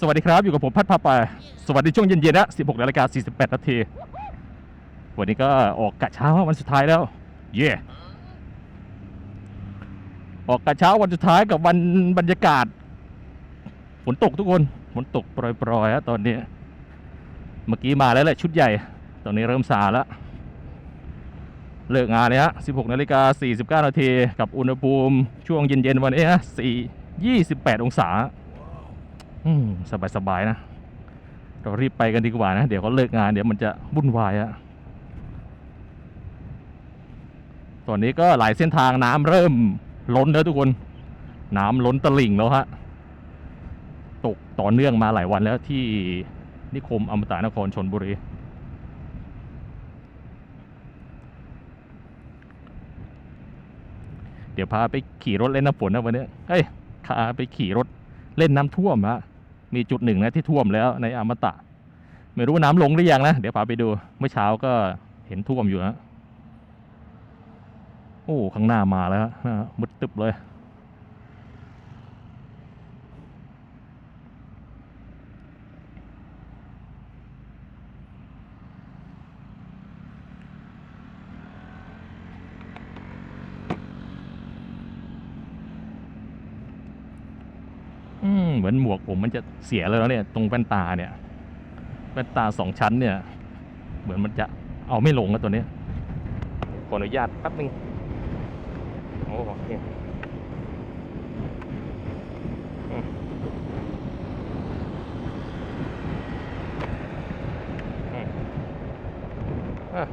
สวัสดีครับ อยู่กับผมพัดพาไป สวัสดีช่วงเย็นๆนะ 16นาฬิกา48 นาที วันนี้ก็ออกกะเช้าวันสุดท้ายแล้ว เย่ออกกะเช้าวันสุดท้ายกับวันบรรยากาศ ฝนตกทุกคน ฝนตกโปรยๆฮะตอนนี้ เมื่อกี้มาแล้วแหละชุดใหญ่ ตอนนี้เริ่มซาแล้ว เลิกงานเลยฮะ 16นาฬิกา49 นาที กับอุณหภูมิช่วงเย็นๆวันนี้ฮะ4 28 องศา อืมสบายๆนะ เรารีบไปกันดีกว่านะ เดี๋ยวเขาเลิกงานเดี๋ยวมันจะวุ่นวายอะตอนนี้ก็หลายเส้นทางน้ำเริ่มล้นแล้วทุกคน น้ำล้นตลิ่งแล้วฮะ ตกต่อเนื่องมาหลายวันแล้วที่นิคมอมตะนครชนบุรีเดี๋ยวพาไปขี่รถเล่นน้ำฝนนะวันนี้ เฮ้ยพาไปขี่รถเล่นน้ำท่วมฮะ มีจุดหนึ่งนะที่ท่วมแล้วในอมตะ ไม่รู้น้ำลงหรือยังนะ เดี๋ยวพาไปดูเมื่อเช้าก็เห็นท่วมอยู่ฮะโอ้ข้างหน้ามาแล้วนะมืดตึบเลย อื มเหมือนหมวกผมมันจะเสียแล้วเนี่ย ตรงแว่นตาเนี่ย แว่นตาสองชั้นเนี่ย เหมือนมันจะเอาไม่ลงแล้วตัวนี้ ขออนุญาตแป๊บนึงโอ้โอเคอืมอืมอะ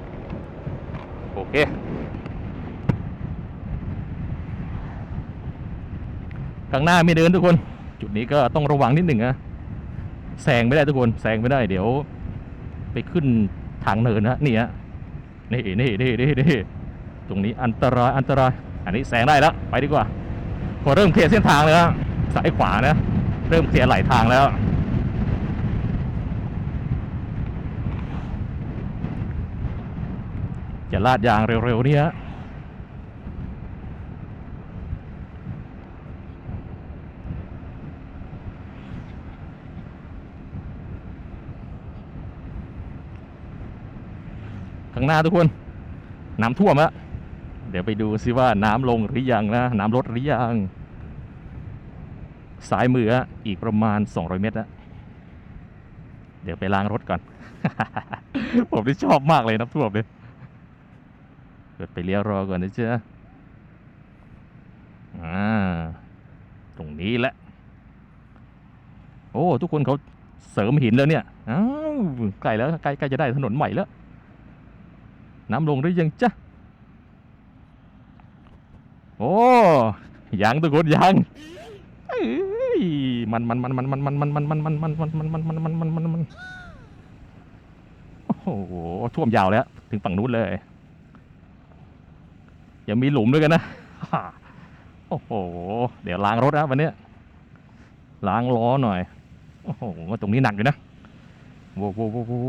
โอเค ข้างหน้าไม่เดินทุกคน จุดนี้ก็ต้องระวังนิดหนึ่งนะแซงไม่ได้ทุกคนแซงไม่ได้เดี๋ยว ไปขึ้นทางเนินนะนี่ฮะนี่นี่นี่นี่นี่ตรงนี้อันตรายอันตราย อันนี้แซงได้แล้วไปดีกว่า พอเริ่มเคลียร์เส้นทางแล้วสายขวานะ เริ่มเคลียร์หลายทางแล้วจะลาดยางเร็วๆนี่ฮะ ข้างหน้าทุกคนน้ำท่วมแล้วเดี๋ยวไปดูซิว่าน้ำลงหรือยังนะน้ำลดหรือยังซ้ายมืออะอีกประมาณ 200 เมตรนะเดี๋ยวไปล้างรถก่อน ผมที่ชอบมากเลยน้ำท่วมเลยเกิดไปเลี้ยวรอก่อนนะเจ้าอ่าตรงนี้แหละ โอ้ ทุกคนเขาเสริมหินแล้วเนี่ยอ้าวใกล้แล้วใกล้ใกล้จะได้ถนนใหม่แล้ว น้ำลงหรือยังจ๊ะโอ้ยังทุกคนยังมันมันมันมันมันมันมันมันมันมันมันมันมันมันมันมันมันมันโอ้โหท่วมยาวแล้ว ถึงฝั่งนู้นเลยยังมีหลุมด้วยกันนะโอ้โหเดี๋ยวล้างรถนะวันนี้ล้างล้อหน่อยโอ้โหตรงนี้หนักอยู่นะโว้โว้โว้โว้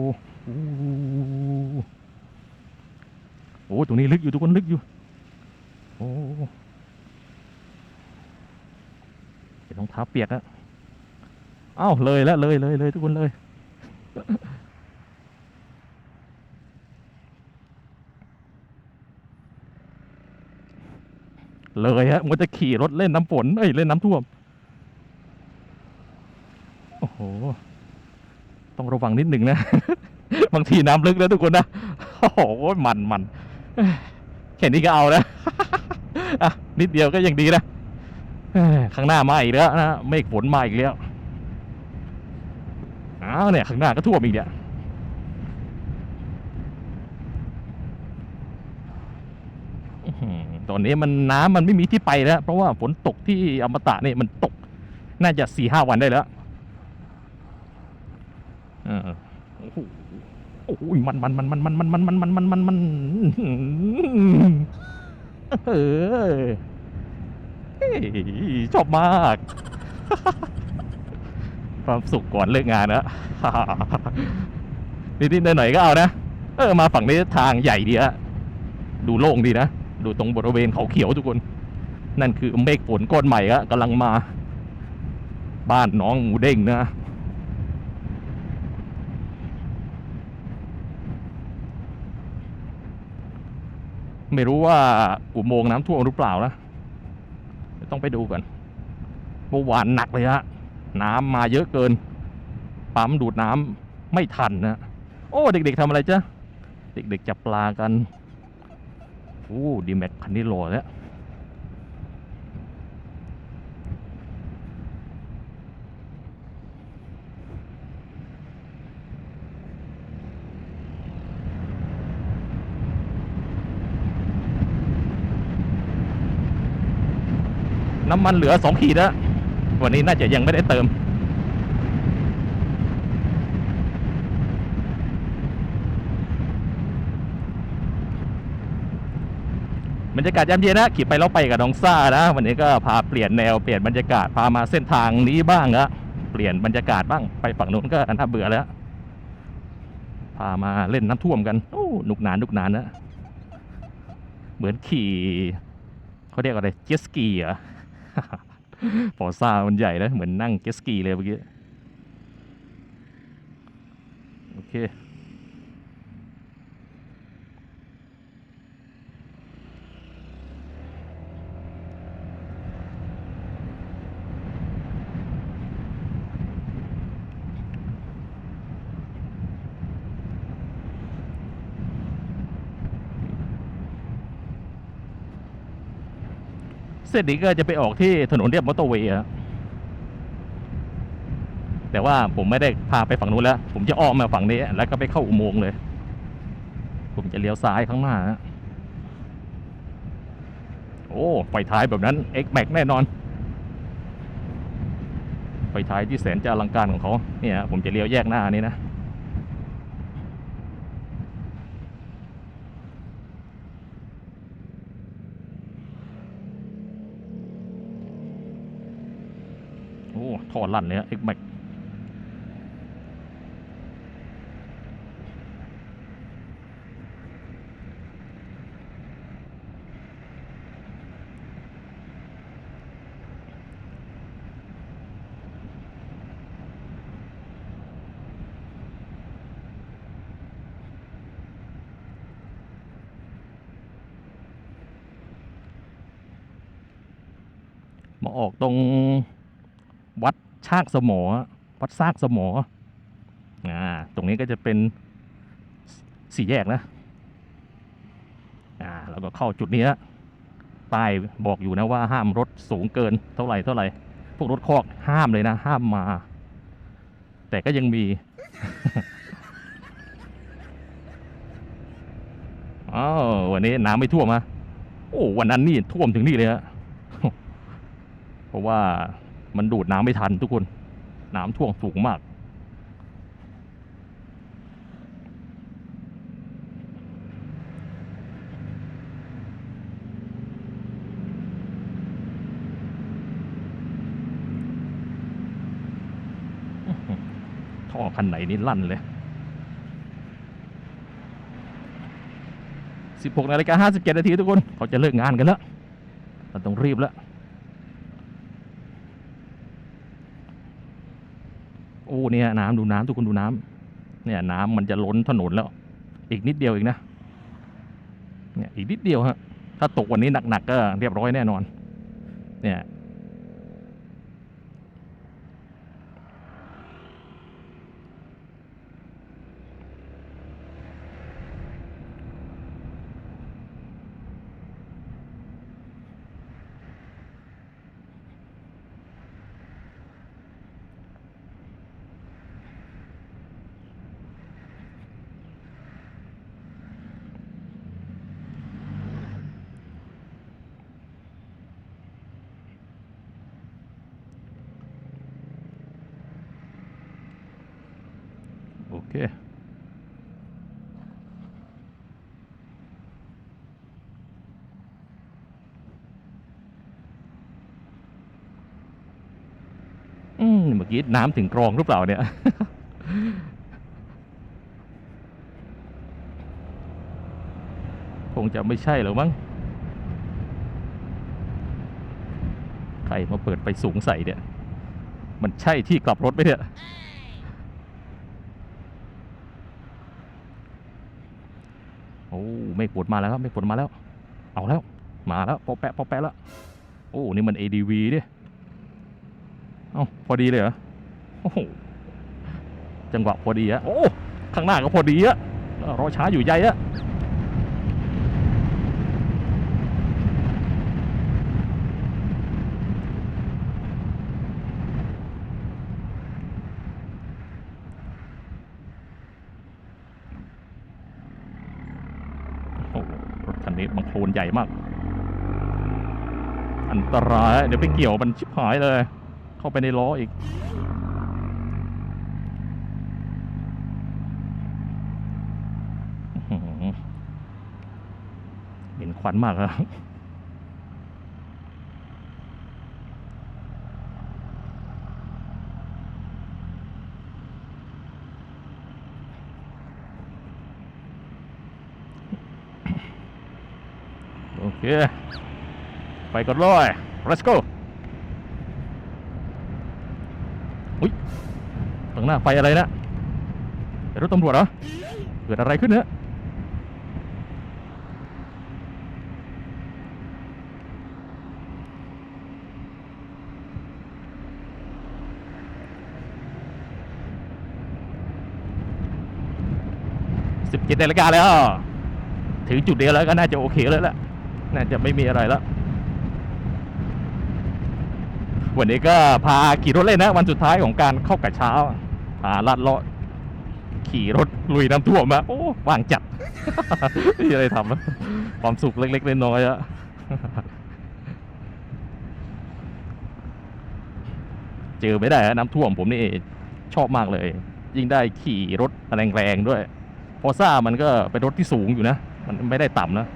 โอ้โหตรงนี้ลึกอยู่ทุกคนลึกอยู่ โอ้เห็นรองเท้าเปียกอะเอ้าเลยแล้วเลยเลยเลยทุกคนเลย เลยฮะมันจะขี่รถเล่นน้ำฝนเอ้ยเล่นน้ำท่วม โอ้โห ต้องระวังนิดหนึ่งนะ บางทีน้ำลึกนะทุกคนนะ โอ้โหมันมัน แค่นี้ก็เอานะอะนิดเดียวก็ยังดีนะข้างหน้ามาอีกแล้วนะเมฆฝนมาอีกแล้วอ้าวเนี่ย ข้างหน้าก็ท่วมอีกเนี่ยตอนนี้มันน้ำมันไม่มีที่ไปแล้ว เพราะว่าฝนตกที่อมตะเนี่ยมันตก น่าจะสี่ห้าวันได้แล้วอ โอ้ยมันมันมันมันมันมันมันมันมันมันมันมันเออเฮ้ชอบมาก ความสุขก่อนเลิกงานนะนิดๆหน่อยๆก็เอานะเออมาฝั่งนี้ทางใหญ่ดีอะดูโล่งดีนะ ดูตรงบริเวณเขาเขียวทุกคน นั่นคือเมฆฝนก้อนใหม่อะกำลังมา บ้านน้องหมูเด้งนะ ไม่รู้ว่าอุโมงค์น้ำท่วมหรือเปล่านะต้องไปดูกันเมื่อวานหนักเลยฮะน้ำมาเยอะเกิน ปั๊มดูดน้ำไม่ทันนะโอ้ เด็กๆทำอะไรจ๊ะ เด็กๆจับปลากัน โอ้ดีแม็กพันนี้หลแล้ว น้ำมันเหลือสองขีดแล้ว วันนี้น่าจะยังไม่ได้เติม บรรยากาศยามเย็นนะขี่ไปแล้วไปกับน้องซ่านะ วันนี้ก็พาเปลี่ยนแนวเปลี่ยนบรรยากาศพามาเส้นทางนี้บ้างนะเปลี่ยนบรรยากาศบ้างไปฝั่งนู้นก็น่าเบื่อแล้วพามาเล่นน้ำท่วมกันโอ้หนุกหนานหนุกหนานนะ เหมือนขี่เขาเรียกอะไร เจสกีเหรอ ฟอร์ซ่ามันใหญ่นะเหมือนนั่งเจสกีเลยเมื่อกี้ โอเค เส้นนี้ก็จะไปออกที่ถนนเรียบมอเตอร์เวย์แต่ว่าผมไม่ได้พาไปฝั่งนู้นแล้ว ผมจะออมมาฝั่งนี้ แล้วก็ไปเข้าอุโมงค์เลย ผมจะเลี้ยวซ้ายข้างหน้าโอ้ไฟท้ายแบบนั้น X Max แน่นอนไฟท้ายที่แสนจะอลังการของเขาเนี่ยผมจะเลี้ยวแยกหน้านี้นะ โอ้ท่อลั่นเลยฮะ X Max มาออกตรงวัด ชากสมอวัดซากสมออ่าตรงนี้ก็จะเป็นสี่แยกนะอ่าแล้วก็เข้าจุดนี้ป้ายบอกอยู่นะว่าห้ามรถสูงเกินเท่าไหร่เท่าไหร่พวกรถคอกห้ามเลยนะ ห้ามมา แต่ก็ยังมีอ้าววันนี้น้ำไม่ท่วมอะโอ้วันนั้นนี่ท่วมถึงนี่เลยฮะเพราะว่า มันดูดน้ำไม่ทันทุกคน น้ำท่วมสูงมาก ท่อคันไหนนี่ลั่นเลย 16นาฬิกา57นาทีทุกคน เขาจะเลิกงานกันแล้วเราต้องรีบแล้ว โอ้ เนี่ยน้ำดูน้ำทุกคนดูน้ำเนี่ยน้ำมันจะล้นถนนแล้ว อีกนิดเดียวเองนะเนี่ยอีกนิดเดียวฮะถ้าตกวันนี้หนักๆก็เรียบร้อยแน่นอน เนี่ยโอ เคอืมเมื่อกี้น้ำถึงกรองหรือเปล่าเนี่ย คงจะไม่ใช่หรอมั้ง ใครมาเปิดไฟสูงใส่เนี่ย มันใช่ที่กลับรถไหมเนี่ย อ้ไม่ปวดมาแล้วครับไม่ปวดมาแล้ว เอาแล้ว มาแล้วพอแปะพอแปะแล้ว โอ้นี่มัน ADV ดิเอ้าพอดีเลยเหรอโอ้โหจังหวะพอดีอะโอ้ข้างหน้าก็พอดีอะรอช้าอยู่ใหญ่อะโอ้โหรถคันนี้บังโคลน ใหญ่มาก อันตราย เดี๋ยวไปเกี่ยวมันชิบหายเลย เข้าไปในล้ออีก เห็นควันมากแล้วอ เคไปก่อนเลย let's go อุ้ยข้างหน้าไฟอะไรนะรถตำรวจเหรอ เกิดอะไรขึ้นเนี่ยสิบเจ็ดนาฬิกาแล้ว ถึงจุดเดียวแล้วก็น่าจะโอเคแล้วแหละ น่าจะไม่มีอะไรแล้ววันนี้ก็พาขี่รถเล่นนะ วันสุดท้ายของการเข้ากะเช้าพาลัดเลาะขี่รถลุยน้ำท่วมมาโอ้ว่างจัดไม่มีอะไรทำความสุขเล็กๆน้อยๆอะเจอไม่ได้อะน้ำท่วมผมนี่ชอบมากเลย ยิ่งได้ขี่รถแรงๆด้วย พอซ่ามันก็เป็นรถที่สูงอยู่นะ มันไม่ได้ต่ำนะ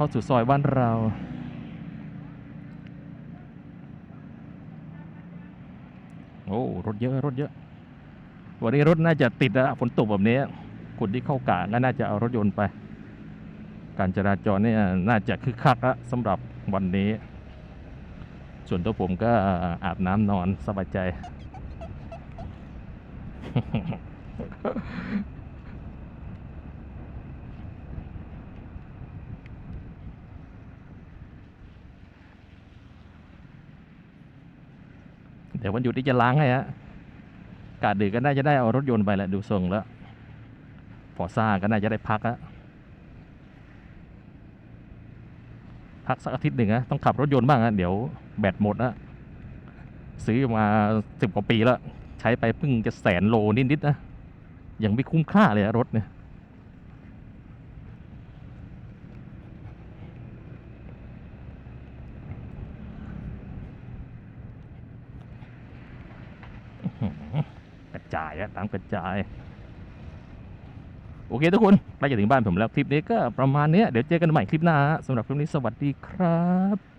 เข้าสู่ซอยบ้านเราโอ้รถเยอะรถเยอะ วันนี้รถน่าจะติดนะฝนตกแบบนี้คนที่เข้ากะก็น่าจะเอารถยนต์ไป การจราจรเนี่ยน่าจะคึกคักละสำหรับวันนี้ ส่วนตัวผมก็อาบน้ำนอนสบายใจ เดี๋ยววันหยุดนี้จะล้างให้ฮะกาดดึกก็น่าจะได้เอารถยนต์ไปแหละดูทรงแล้วพอซ่าก็น่าจะได้พักอะพักสักอาทิตย์หนึ่งนะต้องขับรถยนต์บ้างอะเดี๋ยวแบตหมดอะซื้อมาสิบกว่าปีแล้ว ใช้ไปเพิ่งจะแสนโลนิดๆนะยังไม่คุ้มค่าเลยอะรถเนี่ย กระ จายอะตามกระจาย โอเคทุกคนใกล้จะถึงบ้านผมแล้วคลิปนี้ก็ประมาณเนี้ยเดี๋ยวเจอกันใหม่คลิปหน้าสำหรับคลิปนี้สวัสดีครับ